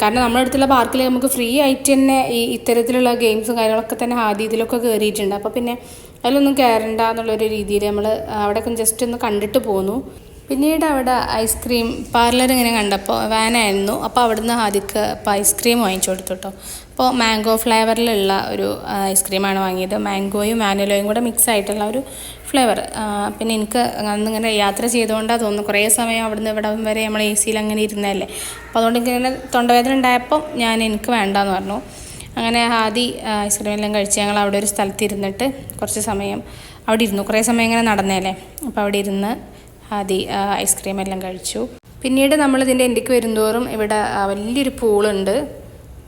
കാരണം നമ്മുടെ അടുത്തുള്ള പാർക്കിൽ നമുക്ക് ഫ്രീ ആയിട്ട് തന്നെ ഈ ഇത്തരത്തിലുള്ള ഗെയിംസും കാര്യങ്ങളൊക്കെ തന്നെ ആദ്യ ഇതിലൊക്കെ കയറിയിട്ടുണ്ട് അപ്പോൾ പിന്നെ അതിലൊന്നും കയറണ്ട എന്നുള്ളൊരു രീതിയിൽ നമ്മൾ അവിടെയൊക്കെ ജസ്റ്റ് ഒന്ന് കണ്ടിട്ട് പോന്നു. പിന്നീട് അവിടെ ഐസ്ക്രീം പാർലർ ഇങ്ങനെ കണ്ടപ്പോൾ വാനായിരുന്നു അപ്പോൾ അവിടുന്ന് ആദ്യക്ക് ഇപ്പോൾ ഐസ്ക്രീം വാങ്ങിച്ചു കൊടുത്തു കേട്ടോ അപ്പോൾ മാംഗോ ഫ്ലേവറിലുള്ള ഒരു ഐസ്ക്രീമാണ് വാങ്ങിയത്. മാംഗോയും വാനിലയും കൂടെ മിക്സ് ആയിട്ടുള്ള ഒരു ഫ്ലേവർ പിന്നെ എനിക്ക് അന്നിങ്ങനെ യാത്ര ചെയ്തുകൊണ്ടാണ് തോന്നുന്നു. കുറേ സമയം അവിടുന്ന് ഇവിടെ വരെ നമ്മൾ എ സിയിൽ അങ്ങനെ ഇരുന്നതല്ലേ. അപ്പോൾ അതുകൊണ്ട് ഇങ്ങനെ തൊണ്ടവേദന ഉണ്ടായപ്പോൾ ഞാൻ എനിക്ക് വേണ്ടെന്ന് പറഞ്ഞു. അങ്ങനെ ആദി ഐസ്ക്രീം എല്ലാം കഴിച്ച് ഞങ്ങൾ അവിടെ ഒരു സ്ഥലത്ത് ഇരുന്നിട്ട് കുറച്ച് സമയം അവിടെ ഇരുന്നു. കുറേ സമയം ഇങ്ങനെ നടന്നേലേ. അപ്പോൾ അവിടെ ഇരുന്ന് ആദി ഐസ്ക്രീം എല്ലാം കഴിച്ചു. പിന്നീട് നമ്മൾ ഇതിന്റെ എൻഡിക്ക് വരുന്തോറും ഇവിടെ വലിയൊരു പൂളുണ്ട്.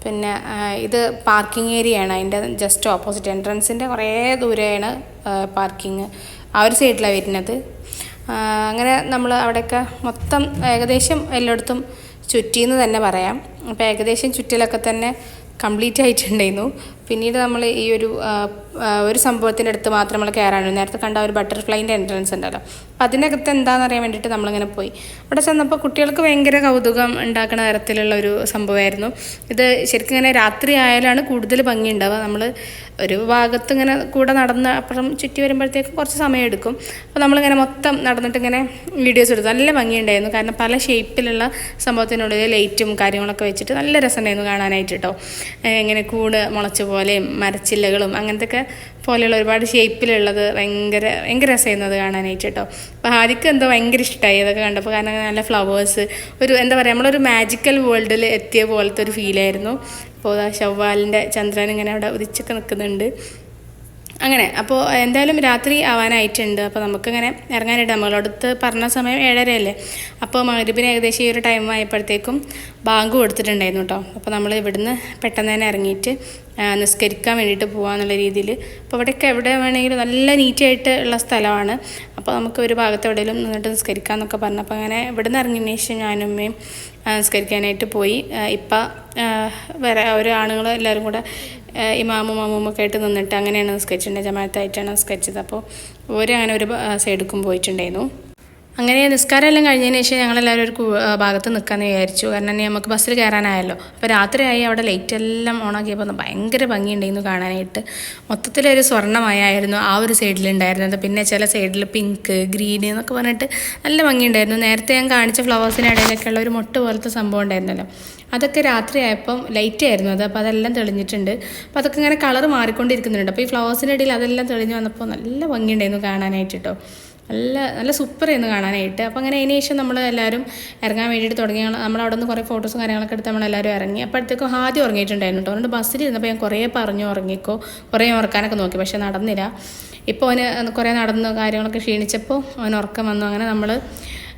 പിന്നെ ഇത് പാർക്കിംഗ് ഏരിയ ആണ് അതിന്റെ ജസ്റ്റ് ഓപ്പോസിറ്റ് എൻട്രൻസിന്റെ കുറേ ദൂരെയാണ് പാർക്കിങ് ആ ഒരു സൈഡിലാണ് വരുന്നത്. അങ്ങനെ നമ്മൾ അവിടെയൊക്കെ മൊത്തം ഏകദേശം എല്ലായിടത്തും ചുറ്റിയെന്ന് തന്നെ പറയാം. അപ്പോൾ ഏകദേശം ചുറ്റിലൊക്കെ തന്നെ കംപ്ലീറ്റ് ആയിട്ടുണ്ടായിരുന്നു. പിന്നീട് നമ്മൾ ഈ ഒരു ഒരു സംഭവത്തിന്റെ അടുത്ത് മാത്രം നമ്മൾ കയറാനുള്ളൂ. നേരത്തെ കണ്ട ഒരു ബട്ടർഫ്ലൈന്റെ എൻട്രൻസ് ഉണ്ടല്ലോ. അപ്പം അതിനകത്ത് എന്താണെന്ന് അറിയാൻ വേണ്ടിയിട്ട് നമ്മളിങ്ങനെ പോയി. അവിടെ ചെന്നപ്പോൾ കുട്ടികൾക്ക് ഭയങ്കര കൗതുകം ഉണ്ടാക്കുന്ന തരത്തിലുള്ള ഒരു സംഭവമായിരുന്നു. ഇത് ശരിക്കും ഇങ്ങനെ രാത്രി ആയാലാണ് കൂടുതൽ ഭംഗി ഉണ്ടാവുക നമ്മൾ ഒരു ഭാഗത്ത് ഇങ്ങനെ കൂടെ നടന്ന് അപ്പുറം ചുറ്റി വരുമ്പോഴത്തേക്കും കുറച്ച് സമയം എടുക്കും. അപ്പോൾ നമ്മളിങ്ങനെ മൊത്തം നടന്നിട്ട് ഇങ്ങനെ വീഡിയോസ് എടുത്തു. നല്ല ഭംഗിയുണ്ടായിരുന്നു. കാരണം പല ഷേപ്പിലുള്ള സംഭവത്തിനുള്ളിൽ ലൈറ്റും കാര്യങ്ങളൊക്കെ വെച്ചിട്ട് നല്ല രസമുണ്ടായിരുന്നു കാണാനായിട്ട് കേട്ടോ എങ്ങനെ കൂട് മുളച്ച പോലെയും മരച്ചില്ലകളും അങ്ങനത്തെ പോലെയുള്ള ഒരുപാട് ഷേപ്പിലുള്ളത് ഭയങ്കര ഭയങ്കര രസമായിരുന്നു അത് കാണാനായിട്ട് കേട്ടോ. അപ്പോൾ ആദ്യം എന്തോ ഭയങ്കര ഇഷ്ടമായി അതൊക്കെ കണ്ടപ്പോൾ കാരണം നല്ല ഫ്ലവേഴ്സ് ഒരു എന്താ പറയുക നമ്മളൊരു മാജിക്കൽ വേൾഡിൽ എത്തിയ പോലത്തെ ഒരു ഫീലായിരുന്നു അപ്പോൾ ആ ചന്ദ്രൻ ഇങ്ങനെ അവിടെ ഉദിച്ചൊക്കെ നിൽക്കുന്നുണ്ട്. അങ്ങനെ അപ്പോൾ എന്തായാലും രാത്രി ആവാനായിട്ടുണ്ട്. അപ്പോൾ നമുക്കിങ്ങനെ ഇറങ്ങാനായിട്ട് നമ്മളടുത്ത് പറഞ്ഞ സമയം ഏഴരയല്ലേ? അപ്പോൾ മഗ്രിബിന് ഏകദേശം ഈ ഒരു ടൈം ആയപ്പോഴത്തേക്കും ബാങ്ക് കൊടുത്തിട്ടുണ്ടായിരുന്നു കേട്ടോ അപ്പോൾ നമ്മൾ ഇവിടുന്ന് പെട്ടെന്ന് തന്നെ ഇറങ്ങിയിട്ട് നിസ്കരിക്കാൻ വേണ്ടിയിട്ട് പോകാമെന്നുള്ള രീതിയിൽ അപ്പോൾ അവിടെയൊക്കെ എവിടെ വേണമെങ്കിലും നല്ല നീറ്റായിട്ട് ഉള്ള സ്ഥലമാണ്. അപ്പോൾ നമുക്ക് ഒരു ഭാഗത്ത് എവിടെയെങ്കിലും നിന്നിട്ട് നിസ്കരിക്കാം എന്നൊക്കെ പറഞ്ഞു. അപ്പോൾ അങ്ങനെ ഇവിടുന്ന് ഇറങ്ങിയതിന് ശേഷം ഞാനും അമ്മയും നിസ്കരിക്കാനായിട്ട് പോയി. ഇപ്പം വേറെ ഒരു ആണുങ്ങൾ എല്ലാവരും കൂടെ ഇമാമും മാമും ഒക്കെ ആയിട്ട് നിന്നിട്ട് അങ്ങനെയാണ് നിസ്കരിച്ചിട്ടുണ്ടായത് ജമാഅത്തായിട്ടാണ് നിസ്കരിച്ചത് അപ്പോൾ ഓരോ അങ്ങനെ ഒരു സൈഡിക്കും പോയിട്ടുണ്ടായിരുന്നു. അങ്ങനെ നിസ്കാരം എല്ലാം കഴിഞ്ഞതിന് ശേഷം ഞങ്ങളെല്ലാവരും ഒരു ഭാഗത്ത് നിൽക്കാമെന്ന് വിചാരിച്ചു. കാരണം ഇനി നമുക്ക് ബസ്സിൽ കയറാനായല്ലോ. അപ്പോൾ രാത്രിയായി അവിടെ ലൈറ്റ് എല്ലാം ഓണാക്കിയപ്പോൾ ഭയങ്കര ഭംഗിയുണ്ടായിരുന്നു കാണാനായിട്ട്. മൊത്തത്തിലൊരു സ്വർണമയായിരുന്നു ആ ഒരു സൈഡിലുണ്ടായിരുന്നത്. പിന്നെ ചില സൈഡിൽ പിങ്ക് ഗ്രീൻ എന്നൊക്കെ പറഞ്ഞിട്ട് നല്ല ഭംഗിയുണ്ടായിരുന്നു. നേരത്തെ ഞാൻ കാണിച്ച ഫ്ലവേഴ്സിന്റെ ഇടയിലൊക്കെ ഉള്ള ഒരു മൊട്ട് പോലത്തെ സംഭവം ഉണ്ടായിരുന്നല്ലോ. അതൊക്കെ രാത്രിയായപ്പം ലൈറ്റ് ആയിരുന്നു. അത് അപ്പോൾ അതെല്ലാം തെളിഞ്ഞിട്ടുണ്ട്. അപ്പോൾ അതൊക്കെ ഇങ്ങനെ കളർ മാറിക്കൊണ്ടിരിക്കുന്നുണ്ട്. അപ്പോൾ ഈ ഫ്ലവേഴ്സിന്റെ ഇടയിൽ അതെല്ലാം തെളിഞ്ഞ് വന്നപ്പോൾ നല്ല ഭംഗിയുണ്ടായിരുന്നു കാണാനായിട്ട് കേട്ടോ നല്ല നല്ല സൂപ്പറായിരുന്നു കാണാനായിട്ട്. അപ്പോൾ അങ്ങനെ അതിന് ശേഷം നമ്മൾ എല്ലാവരും ഇറങ്ങാൻ വേണ്ടിയിട്ട് തുടങ്ങി. നമ്മൾ അവിടെ നിന്ന് കുറേ ഫോട്ടോസും കാര്യങ്ങളൊക്കെ എടുത്ത് നമ്മളെല്ലാവരും ഇറങ്ങി. അപ്പോഴത്തേക്കും ആദ്യം ഉറങ്ങിയിട്ടുണ്ടായിരുന്നു കേട്ടോ അതുകൊണ്ട് ബസ്സിൽ ഇരുന്നപ്പോൾ ഞാൻ കുറേ പറഞ്ഞു ഉറങ്ങിക്കോ. കുറേ ഉറക്കാനൊക്കെ നോക്കി പക്ഷേ നടന്നില്ല. ഇപ്പോൾ അവന് കുറേ നടന്ന് കാര്യങ്ങളൊക്കെ ക്ഷീണിച്ചപ്പോൾ അവൻ ഉറക്കം വന്നു. അങ്ങനെ നമ്മൾ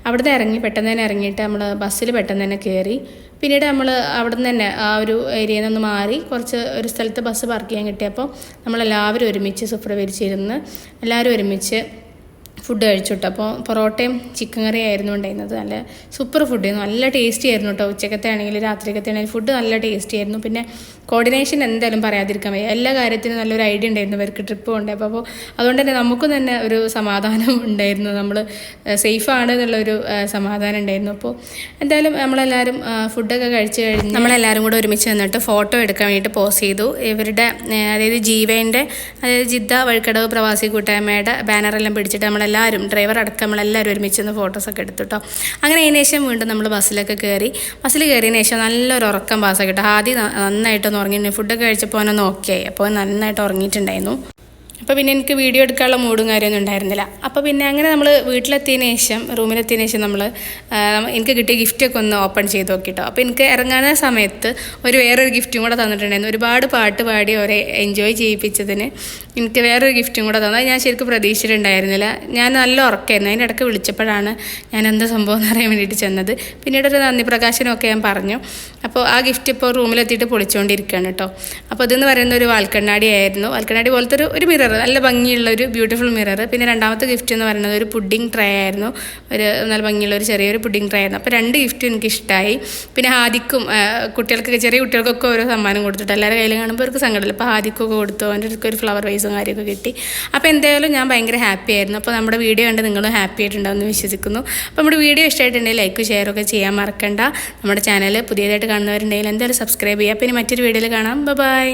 അവിടുന്ന് ഇറങ്ങി പെട്ടെന്ന് തന്നെ ഇറങ്ങിയിട്ട് നമ്മൾ ബസ്സിൽ പെട്ടെന്ന് തന്നെ കയറി പിന്നീട് നമ്മൾ അവിടെ നിന്ന് തന്നെ ആ ഒരു ഏരിയയിൽ നിന്ന് മാറി കുറച്ച് ഒരു സ്ഥലത്ത് ബസ് പാർക്ക് ചെയ്യാൻ കിട്ടിയപ്പോൾ നമ്മളെല്ലാവരും ഒരുമിച്ച് സുപ്രവരിച്ചിരുന്ന് എല്ലാവരും ഒരുമിച്ച് ഫുഡ് കഴിച്ചു കേട്ടോ അപ്പോൾ പൊറോട്ടയും ചിക്കൻ കറിയും ആയിരുന്നു ഉണ്ടായിരുന്നത്. നല്ല സൂപ്പർ ഫുഡ് ആയിരുന്നു. നല്ല ടേസ്റ്റി ആയിരുന്നു കേട്ടോ ഉച്ചക്കത്തെ ആണെങ്കിലും രാത്രിക്കത്തെ ആണെങ്കിലും ഫുഡ് നല്ല ടേസ്റ്റി ആയിരുന്നു. പിന്നെ കോർഡിനേഷൻ എന്തായാലും പറയാതിരിക്കാൻ വയ്യ. എല്ലാ കാര്യത്തിനും നല്ലൊരു ഐഡിയ ഉണ്ടായിരുന്നു. അവർക്ക് ട്രിപ്പ് കൊണ്ടുപോയപ്പോൾ അപ്പോൾ അതുകൊണ്ട് തന്നെ നമുക്കും തന്നെ ഒരു സമാധാനം ഉണ്ടായിരുന്നു. നമ്മൾ സേഫ് ആണ് എന്നുള്ളൊരു സമാധാനം ഉണ്ടായിരുന്നു. അപ്പോൾ എന്തായാലും നമ്മളെല്ലാവരും ഫുഡൊക്കെ കഴിച്ച് കഴിഞ്ഞ് നമ്മളെല്ലാവരും കൂടെ ഒരുമിച്ച് നിന്നിട്ട് ഫോട്ടോ എടുക്കാൻ വേണ്ടിയിട്ട് പോസ്റ്റ് ചെയ്തു. ഇവരുടെ അതായത് ജീവേന്റെ അതായത് ജിദ്ദ വഴിക്കടവ് പ്രവാസി കൂട്ടായ്മയുടെ ബാനറെല്ലാം പിടിച്ചിട്ട് നമ്മളെല്ലാവരും ഡ്രൈവർ അടക്കം നമ്മളെല്ലാവരും ഒരുമിച്ച് നിന്ന് ഫോട്ടോസൊക്കെ എടുത്തു അങ്ങനെ അതിന് ശേഷം വീണ്ടും നമ്മൾ ബസ്സിലൊക്കെ കയറി ബസ്സിൽ കയറിയതിന് ശേഷം നല്ലൊരു ഉറക്കം പാസ്സാക്കി കേട്ടോ. ആദ്യം നന്നായിട്ടൊന്ന് ഉറങ്ങി ഫുഡൊക്കെ കഴിച്ചപ്പോൾ അവനൊന്ന് ഓക്കെ അപ്പോൾ നന്നായിട്ട് ഉറങ്ങിയിട്ടുണ്ടായിരുന്നു. അപ്പോൾ പിന്നെ എനിക്ക് വീഡിയോ എടുക്കാനുള്ള മൂഡും കാര്യമൊന്നും ഉണ്ടായിരുന്നില്ല. അപ്പോൾ പിന്നെ അങ്ങനെ നമ്മൾ വീട്ടിലെത്തിയതിന് ശേഷം റൂമിലെത്തിയതിന് ശേഷം നമ്മൾ എനിക്ക് കിട്ടിയ ഗിഫ്റ്റൊക്കെ ഒന്ന് ഓപ്പൺ ചെയ്ത് നോക്കിട്ടോ. അപ്പോൾ എനിക്ക് ഇറങ്ങാന സമയത്ത് ഒരു വേറൊരു ഗിഫ്റ്റും കൂടെ തന്നിട്ടുണ്ടായിരുന്നു. ഒരുപാട് പാട്ട് പാടി അവരെ എൻജോയ് ചെയ്യിപ്പിച്ചതിന് എനിക്ക് വേറൊരു ഗിഫ്റ്റും കൂടെ തന്നത് ഞാൻ ശരിക്കും പ്രതീക്ഷിച്ചിട്ടുണ്ടായിരുന്നില്ല. ഞാൻ നല്ല ഉറക്കമായിരുന്നു അതിന്റെ ഇടയ്ക്ക് വിളിച്ചപ്പോഴാണ് ഞാൻ എന്താ സംഭവം എന്ന് അറിയാൻ വേണ്ടിയിട്ട് ചെന്നത്. പിന്നീട് ഒരു നന്ദി പ്രകാശനമൊക്കെ ഞാൻ പറഞ്ഞു. അപ്പോൾ ആ ഗിഫ്റ്റ് ഇപ്പോൾ റൂമിലെത്തിയിട്ട് പൊളിച്ചുകൊണ്ടിരിക്കുകയാണ് കേട്ടോ. അപ്പോൾ ഇതെന്ന് പറയുന്ന ഒരു വാൽക്കണ്ണാടി ആയിരുന്നു വാൽക്കണ്ണാടി പോലത്തെ ഒരു ഒരു മിറർ നല്ല ഭംഗിയുള്ള ഒരു ബ്യൂട്ടിഫുൾ മിറർ പിന്നെ രണ്ടാമത്തെ ഗിഫ്റ്റ് എന്ന് പറയുന്നത് ഒരു പുഡിംഗ് ട്രേ ആയിരുന്നു. ഒരു നല്ല ഭംഗിയുള്ള ഒരു ചെറിയൊരു പുഡിംഗ് ട്രേ ആയിരുന്നു. അപ്പോൾ രണ്ട് ഗിഫ്റ്റ് എനിക്ക് ഇഷ്ടമായി പിന്നെ ഹാദിക്കും കുട്ടികൾക്കൊക്കെ ചെറിയ കുട്ടികൾക്കൊക്കെ ഓരോ സമ്മാനം കൊടുത്തിട്ട് എല്ലാവരുടെ കയ്യിൽ കാണുമ്പോൾ അവർക്ക് സങ്കടമില്ല. അപ്പോൾ ഹാദിക്കൊക്കെ കൊടുത്തു. അവന്റെ ഒരു ഫ്ലവർ വൈസും കാര്യമൊക്കെ കിട്ടി. അപ്പോൾ എന്തായാലും ഞാൻ ഭയങ്കര ഹാപ്പി ആയിരുന്നു. അപ്പോൾ നമ്മുടെ വീഡിയോ കണ്ട് നിങ്ങളും ഹാപ്പി ആയിട്ടുണ്ടാവുമെന്ന് വിശ്വസിക്കുന്നു. അപ്പോൾ നമ്മുടെ വീഡിയോ ഇഷ്ടമായിട്ടുണ്ടെങ്കിൽ ലൈക്ക് ഷെയർ ഒക്കെ ചെയ്യാൻ മറക്കണ്ട. നമ്മുടെ ചാനൽ പുതിയതായിട്ട് കാണുന്നവരുണ്ടെങ്കിൽ എന്തായാലും സബ്സ്ക്രൈബ് ചെയ്യുക പിന്നെ മറ്റൊരു വീഡിയോയിൽ കാണാം. ബൈ